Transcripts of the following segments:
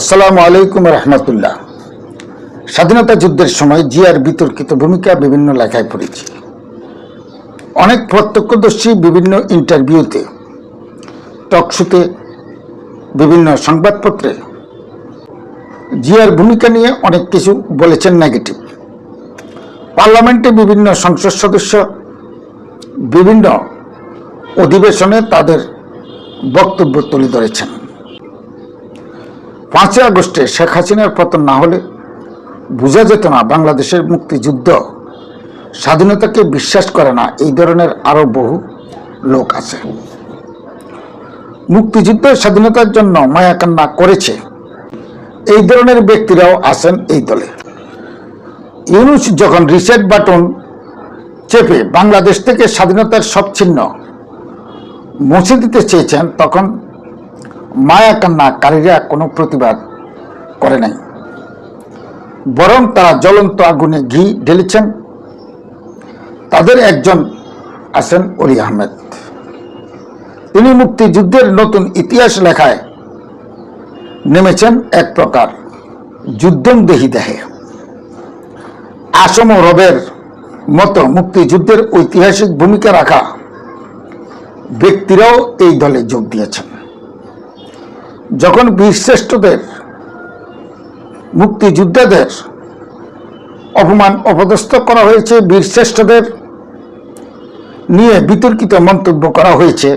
আসসালামু আলাইকুম রহমতুল্লাহ। স্বাধীনতা যুদ্ধের সময় জিয়ার বিতর্কিত ভূমিকা বিভিন্ন লেখায় পড়েছি। অনেক প্রত্যক্ষদর্শী বিভিন্ন ইন্টারভিউতে, টকশোতে, বিভিন্ন সংবাদপত্রে জিয়ার ভূমিকা নিয়ে অনেক কিছু বলেছেন নেগেটিভ পার্লামেন্টে বিভিন্ন সংসদ সদস্য বিভিন্ন অধিবেশনে তাদের বক্তব্য তুলে ধরেছেন। পাঁচই আগস্টে শেখ হাসিনার পতন না হলে বোঝা যেত না বাংলাদেশের মুক্তিযুদ্ধ। স্বাধীনতাকে বিশ্বাস করে না এই ধরনের আরও বহু লোক আছে। মুক্তিযুদ্ধ স্বাধীনতার জন্য মায়াকান্না করেছে। এই ধরনের ব্যক্তিরাও আছেন এই দলে। ইউনুস যখন রিসেট বাটন চেপে বাংলাদেশ থেকে স্বাধীনতার সব চিহ্ন মুছে দিতে চেয়েছেন, তখন মায়া কান্না কান্নাকারীরা কোনো প্রতিবাদ করে নাই। বরং তারা জ্বলন্ত আগুনে ঘি ঢেলেছেন। তাদের একজন আছেন অলি আহমেদ। তিনি মুক্তিযুদ্ধের নতুন ইতিহাস লেখায় নেমেছেন এক প্রকার যুদ্ধম দেহি। দেহে আসম রবের মতো মুক্তিযুদ্ধের ঐতিহাসিক ভূমিকা রাখা ব্যক্তিরাও এই দলে যোগ দিয়েছেন। যখন বীরশ্রেষ্ঠদের মুক্তিযোদ্ধাদের অপমান অপদস্থ করা হয়েছে বীরশ্রেষ্ঠদের নিয়ে বিতর্কিত মন্তব্য করা হয়েছে।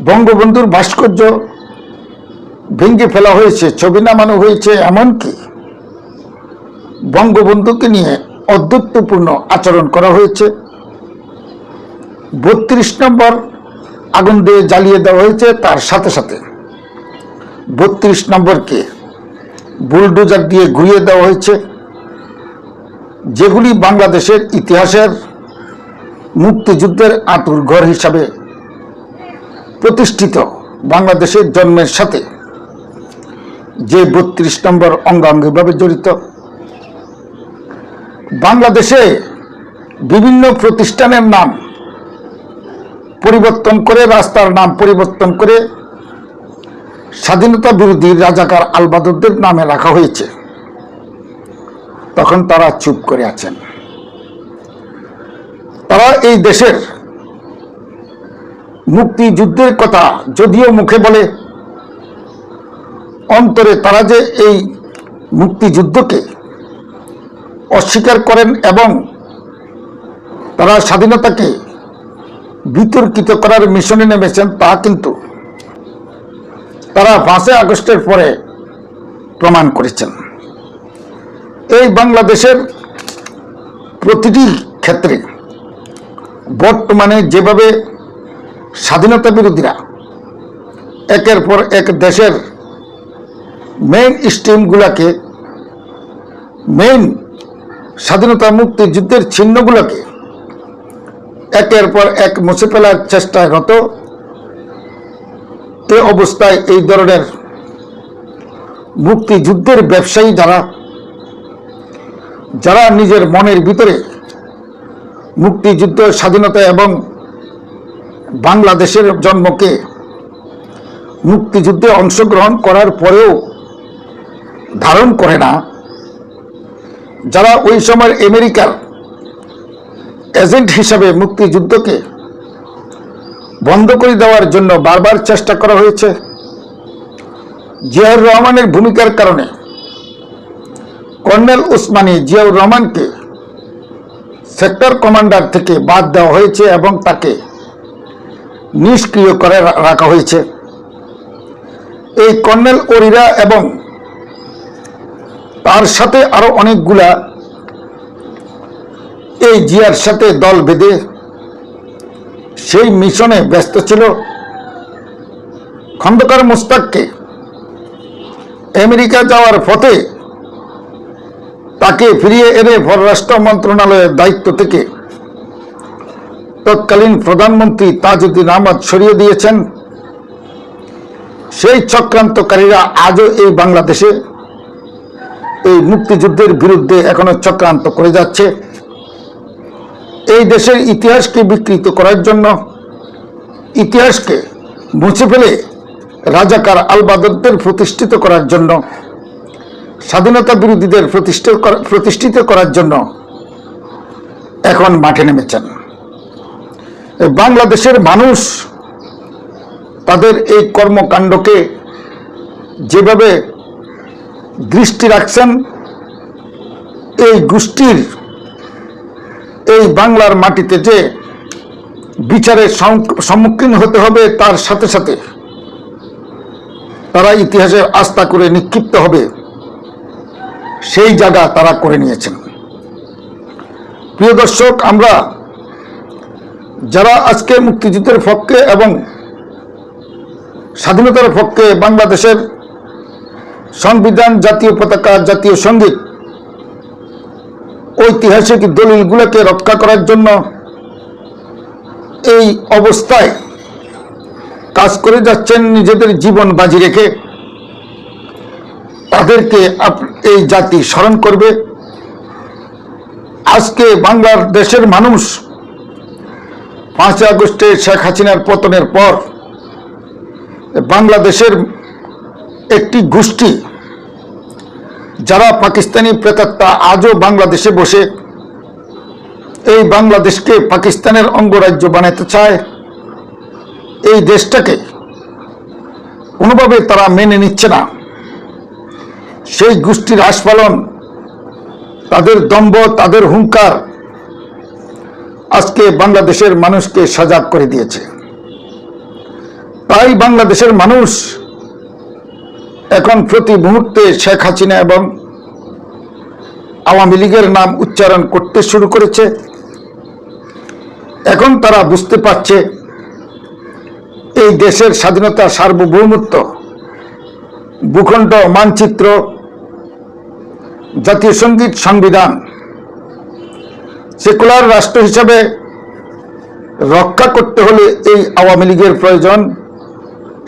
বঙ্গবন্ধুর ভাস্কর্য ভেঙে ফেলা হয়েছে, ছবি নামানো হয়েছে, এমনকি বঙ্গবন্ধুকে নিয়ে অদ্যত্বপূর্ণ আচরণ করা হয়েছে। বত্রিশ নম্বর আগুন দিয়ে জ্বালিয়ে দেওয়া হয়েছে, তার সাথে সাথে। বত্রিশ নম্বরকে বুলডোজার দিয়ে ঘুরিয়ে দেওয়া হয়েছে। যেগুলি বাংলাদেশের ইতিহাসের মুক্তিযুদ্ধের আঁতুর ঘর হিসাবে প্রতিষ্ঠিত বাংলাদেশের জন্মের সাথে। যে বত্রিশ নম্বর অঙ্গাঙ্গিভাবে জড়িত। বাংলাদেশে বিভিন্ন প্রতিষ্ঠানের নাম পরিবর্তন করে, রাস্তার নাম পরিবর্তন করে স্বাধীনতা বিরোধী রাজাকার আলবাদরদের নামে রাখা হয়েছে। তখন তারা চুপ করে আছেন। তারা এই দেশের মুক্তিযুদ্ধের কথা যদিও মুখে বলে, অন্তরে তারা যে এই মুক্তিযুদ্ধকে অস্বীকার করেন এবং তারা স্বাধীনতাকে বিতর্কিত করার মিশনে নেমেছেন তা কিন্তু তারা পাঁচই আগস্টের পরে প্রমাণ করেছেন। এই বাংলাদেশের প্রতিটি ক্ষেত্রে বর্তমানে যেভাবে স্বাধীনতা বিরোধীরা একের পর এক দেশের মেইন স্ট্রিমগুলোকে মেইন স্বাধীনতা মুক্তিযুদ্ধের চিহ্নগুলোকে একের পর এক মুছে ফেলার চেষ্টায় রত। এ অবস্থায় এই ধরনের মুক্তিযুদ্ধের ব্যবসায়ী যারা যারা নিজের মনের ভিতরে মুক্তিযুদ্ধ, স্বাধীনতা এবং বাংলাদেশের জন্মকে মুক্তিযুদ্ধে অংশগ্রহণ করার পরেও ধারণ করে না। যারা ওই সময় আমেরিকার এজেন্ট হিসাবে মুক্তিযুদ্ধকে বন্ধ করে দেওয়ার জন্য বারবার চেষ্টা করা হয়েছে। জিয়াউর রহমানের ভূমিকার কারণে কর্নেল উসমানী জিয়াউর রহমানকে সেক্টর কমান্ডার থেকে বাদ দেওয়া হয়েছে এবং তাকে নিষ্ক্রিয় করে রাখা হয়েছে। এই কর্নেল ওরিরা এবং তার সাথে আরও অনেকগুলা এই জিয়ার সাথে দল বেঁধে সেই মিশনে ব্যস্ত ছিল খন্দকার মুস্তাককে। আমেরিকা যাওয়ার পথে তাকে ফিরিয়ে এনে পররাষ্ট্র মন্ত্রণালয়ের দায়িত্ব থেকে তৎকালীন প্রধানমন্ত্রী তাজউদ্দিন আহমদ সরিয়ে দিয়েছেন। সেই চক্রান্তকারীরা আজও এই বাংলাদেশে এই মুক্তিযুদ্ধের বিরুদ্ধে এখনও চক্রান্ত করে যাচ্ছে। এই দেশের ইতিহাসকে বিকৃত করার জন্য ইতিহাসকে মুছে ফেলে রাজাকার আলবাদতদের প্রতিষ্ঠিত করার জন্য, স্বাধীনতা বিরোধীদের প্রতিষ্ঠিত প্রতিষ্ঠিত করার জন্য এখন মাঠে নেমেছেন। বাংলাদেশের মানুষ তাদের এই কর্মকাণ্ডকে যেভাবে দৃষ্টি রাখছেন, এই গোষ্ঠীর এই বাংলার মাটিতে যে বিচারের সম- সম্মুখীন হতে হবে, তার সাথে সাথে তারা ইতিহাসে আস্থা করে নিক্ষিপ্ত হবে, সেই জায়গা তারা করে নিয়েছেন। প্রিয় দর্শক, আমরা যারা আজকে মুক্তিযুদ্ধের পক্ষে এবং স্বাধীনতার পক্ষে বাংলাদেশের সংবিধান, জাতীয় পতাকা, জাতীয় সংগীত ঐতিহাসিক দলিলগুলোকে রক্ষা করার জন্য এই অবস্থায় কাজ করে যাচ্ছেন নিজেদের জীবন বাজি রেখে। তাদেরকে এই জাতি স্মরণ করবে। আজকে বাংলার দেশের মানুষ পাঁচই আগস্টে শেখ হাসিনার পতনের পর বাংলাদেশের একটি গোষ্ঠী যারা পাকিস্তানি প্রেতাত্মা আজও বাংলাদেশে বসে, এই বাংলাদেশকে পাকিস্তানের অঙ্গরাজ্য বানাতে চায়, এই দেশটাকে কোনোভাবে তারা মেনে নিচ্ছে না। সেই গোষ্ঠীর আস্ফালন, তাদের দম্ভ, তাদের হুঙ্কার আজকে বাংলাদেশের মানুষকে সজাগ করে দিয়েছে। তাই বাংলাদেশের মানুষ এখন প্রতি মুহূর্তে শেখ হাসিনা এবং আওয়ামী লীগের নাম উচ্চারণ করতে শুরু করেছে। এখন তারা বুঝতে পারছে এই দেশের স্বাধীনতা সার্বভৌমত্ব, ভূখণ্ড, মানচিত্র, জাতীয় সংগীত সংবিধান, সেকুলার রাষ্ট্র হিসাবে রক্ষা করতে হলে এই আওয়ামী লীগের প্রয়োজন,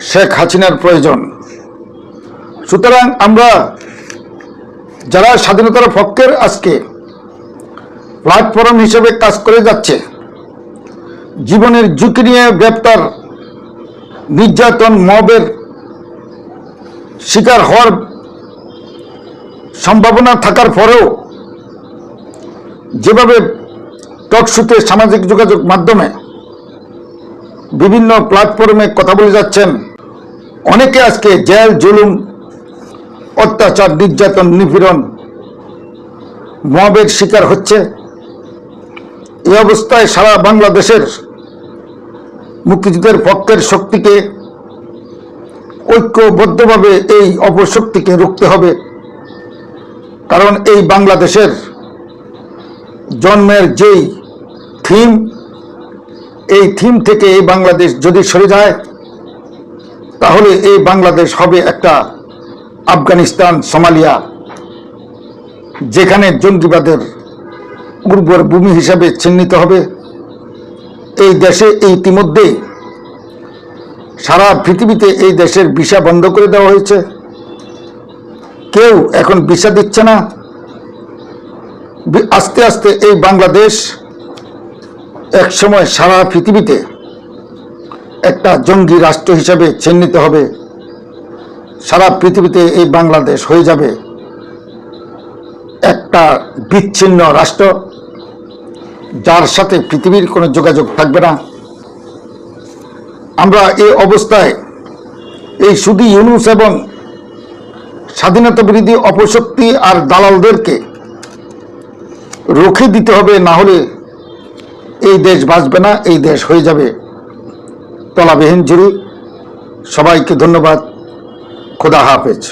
শেখ হাসিনার প্রয়োজন। সুতরাং আমরা যারা স্বাধীনতার পক্ষের আজকে প্ল্যাটফর্ম হিসেবে কাজ করে যাচ্ছে, জীবনের ঝুঁকি নিয়ে গ্রেপ্তার, নির্যাতন, মবের শিকার হওয়ার সম্ভাবনা থাকার পরেও যেভাবে টকশুতে সামাজিক যোগাযোগ মাধ্যমে বিভিন্ন প্ল্যাটফর্মে কথা বলে যাচ্ছেন, অনেকে আজকে জেল, জুলুম অত্যাচার, নির্যাতন, নিপীড়ন, মবের শিকার হচ্ছে। এ অবস্থায় সারা বাংলাদেশের মুক্তিযুদ্ধের পক্ষের শক্তিকে ঐক্যবদ্ধভাবে এই অপশক্তিকে রুখতে হবে। কারণ এই বাংলাদেশের জন্মের যেই থিম, এই থিম থেকে এই বাংলাদেশ যদি সরে যায়, তাহলে এই বাংলাদেশ হবে একটা আফগানিস্তান, সোমালিয়া, যেখানে জঙ্গিবাদের উর্বর ভূমি হিসাবে চিহ্নিত হবে, এই দেশে এই ইতিমধ্যেই সারা পৃথিবীতে এই দেশের ভিসা বন্ধ করে দেওয়া হয়েছে। কেউ এখন ভিসা দিচ্ছে না। আস্তে আস্তে এই বাংলাদেশ একসময় সারা পৃথিবীতে একটা জঙ্গি রাষ্ট্র হিসাবে চিহ্নিত হবে। সারা পৃথিবীতে এই বাংলাদেশ হয়ে যাবে একটা বিচ্ছিন্ন রাষ্ট্র, যার সাথে পৃথিবীর কোনো যোগাযোগ থাকবে না। আমরা এই অবস্থায় এই শুধু ইউনুস এবং স্বাধীনতা বিরোধী অপশক্তি আর দালালদেরকে রুখে দিতে হবে, না হলে এই দেশ বাঁচবে না, এই দেশ হয়ে যাবে। তলাবিহীন জুড়ি সবাইকে ধন্যবাদ। খোদা হাফেজ